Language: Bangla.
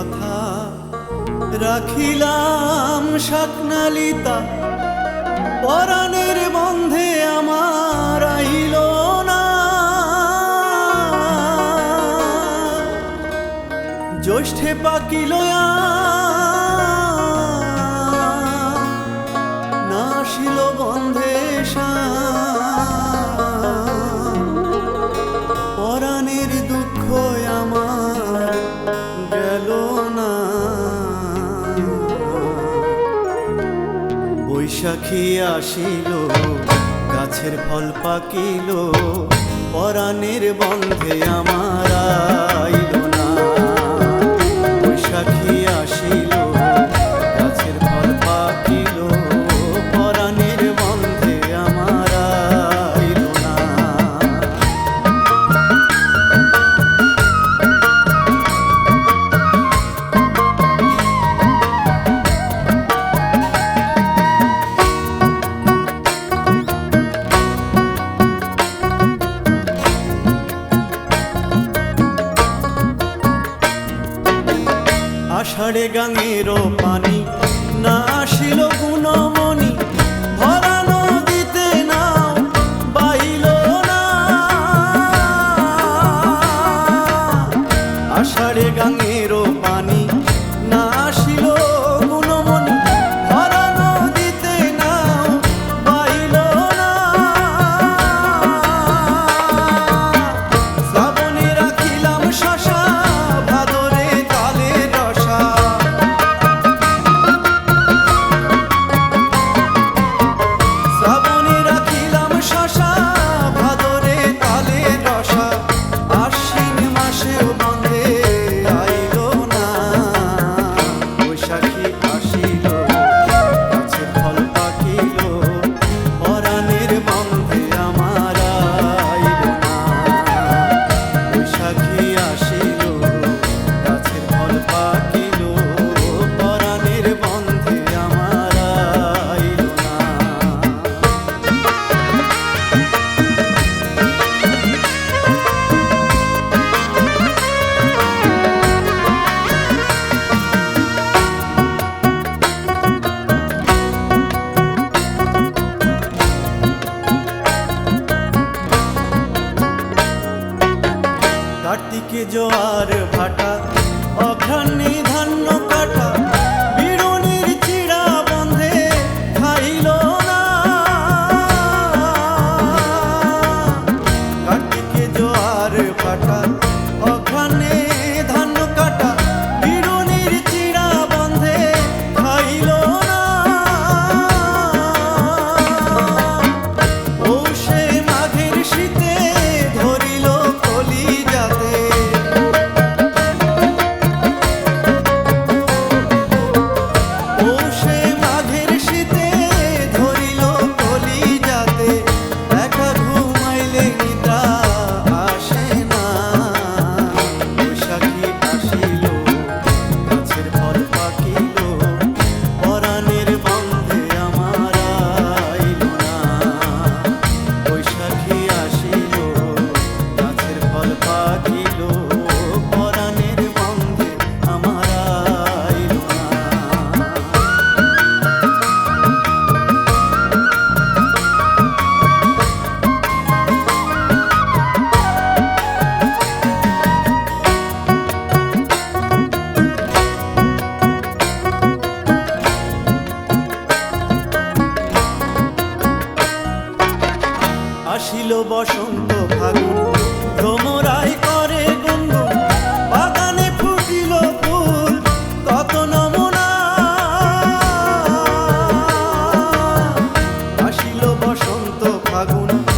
কথা রাখিলাম শাকনালিতা। পরাণের বন্ধে আমার আইল না। জ্যৈষ্ঠে পাকিল বৈশাখী আসিল গাছের ফল পাকিল পরাণের বন্ধে আমার ঝড়ে গাঙের পানি। না আসিল গুণমণি ভরা নদীতে না পাইল না। আষাঢ়ে গাঙে জোয়ার ভাটা অঘ্রাণী ধান্য কাটা। ফাগুন